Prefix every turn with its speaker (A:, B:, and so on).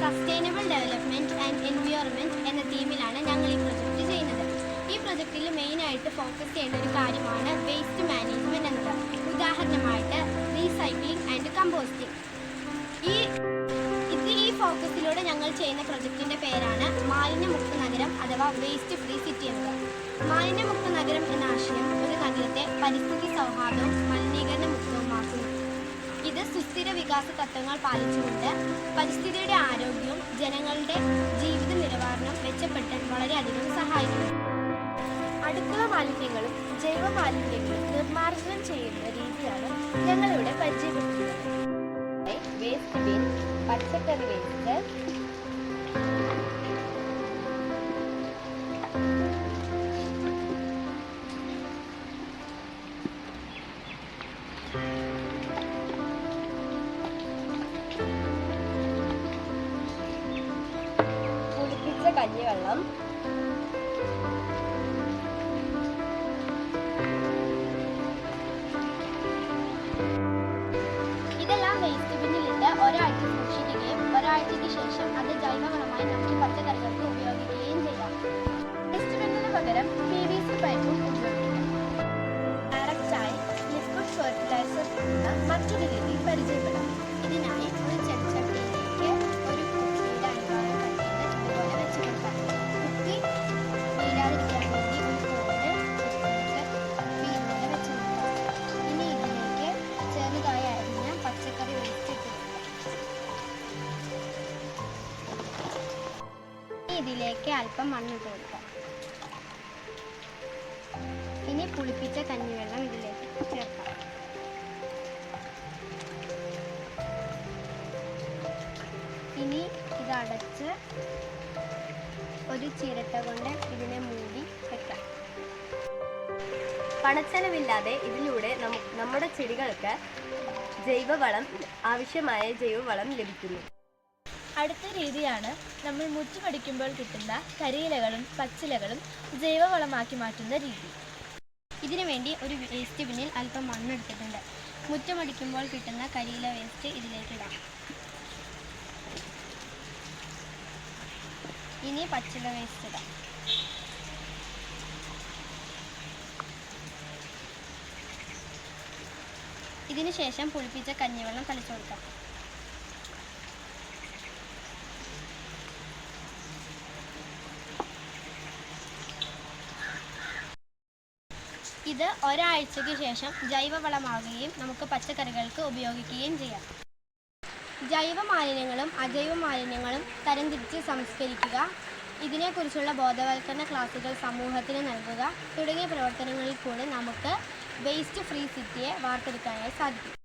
A: Sustainable development and environment എന്ന തീമിലാണ് ഞങ്ങൾ ഈ പ്രൊജക്റ്റ് ചെയ്യുന്നത്. ഈ പ്രൊജക്റ്റിൽ മെയിനായിട്ട് ഫോക്കസ് ചെയ്യേണ്ട ഒരു കാര്യമാണ് വേസ്റ്റ് മാനേജ്മെന്റ് എന്നത്. ഉദാഹരണമായിട്ട് റീസൈക്ലിംഗ് ആൻഡ് കമ്പോസ്റ്റിംഗ് ഈ ഇത് ഈ ഫോക്കസിലൂടെ ഞങ്ങൾ ചെയ്യുന്ന പ്രൊജക്റ്റിന്റെ പേരാണ് മാലിന്യമുക്ത നഗരം അഥവാ വേസ്റ്റ് ഫ്രീ സിറ്റി എന്നത് മാലിന്യമുക്ത നഗരം എന്ന ആശയം ഒരു നഗരത്തെ പരിസ്ഥിതി സൗഹാർദ്ദവും മലിനീകരണ മുക്തവുമാക്കുന്നു. സുസ്ഥിര വികാസ തത്വങ്ങൾ പാലിച്ചുകൊണ്ട് പരിസ്ഥിതിയുടെ ആരോഗ്യവും ജനങ്ങളുടെ ജീവിത നിലവാരം മെച്ചപ്പെടുത്താൻ വളരെയധികം സഹായിക്കുന്നു.
B: അടുക്കള മാലിന്യങ്ങളും ജൈവ മാലിന്യങ്ങളും നിർമ്മാർജനം ചെയ്യുന്ന രീതിയാണ് ഞങ്ങളിവിടെ പരിചയപ്പെടുത്തുന്നത്. വേസ്റ്റ് ബിൻ പച്ചക്കറി വേസ്റ്റ് പുളിപ്പിച്ച കഞ്ഞിവെള്ളം. ഡയറക്റ്റായി ലിക്വിഡ് ഫെർട്ടിലൈസർ മറ്റൊരു രീതി പരിചയപ്പെടാം
A: ഇതിലേക്ക് അല്പം മണ്ണ് കൊടുക്കാം ഇനി പുളിപ്പിച്ച കഞ്ഞിവെള്ളം ഇതിലേക്ക് ചേർക്കാം. ഇനി ഇത് അടച്ച് ഒരു ചിരട്ട കൊണ്ട് ഇതിനെ മൂടി വെക്കാം.
B: പണച്ചെലവില്ലാതെ ഇതിലൂടെ നമു- നമ്മുടെ ചെടികൾക്ക് ജൈവവളം ആവശ്യമായ ജൈവവളം ലഭിക്കുന്നു. അടുത്ത രീതിയാണ് നമ്മൾ മുറ്റുമടിക്കുമ്പോൾ കിട്ടുന്ന കരിയിലകളും പച്ചിലകളും ജൈവവളമാക്കി മാറ്റുന്ന രീതി.
A: ഇതിനു വേണ്ടി ഒരു വേസ്റ്റ് ബിന്നിൽ അല്പം മണ്ണെടുത്തിട്ടുണ്ട്. മുറ്റമടിക്കുമ്പോൾ കിട്ടുന്ന കരിയില വേസ്റ്റ് ഇതിലേക്കിടാം ഇനി പച്ചില വേസ്റ്റ് ഇടാം. ഇതിനുശേഷം പുളിപ്പിച്ച കഞ്ഞിവെള്ളം തളിച്ചു കൊടുക്കാം. ഇത് ഒരാഴ്ചയ്ക്ക് ശേഷം ജൈവവളമാകുകയും നമുക്ക് പച്ചക്കറികൾക്ക് ഉപയോഗിക്കുകയും ചെയ്യാം. ജൈവ മാലിന്യങ്ങളും അജൈവ മാലിന്യങ്ങളും തരംതിരിച്ച് സംസ്കരിക്കുക ഇതിനെക്കുറിച്ചുള്ള ബോധവൽക്കരണ ക്ലാസുകൾ സമൂഹത്തിന് നൽകുക തുടങ്ങിയ പ്രവർത്തനങ്ങളിൽ കൂടി നമുക്ക് വേസ്റ്റ് ഫ്രീ സിറ്റിയെ വാർത്തെടുക്കാനായി സാധിക്കും.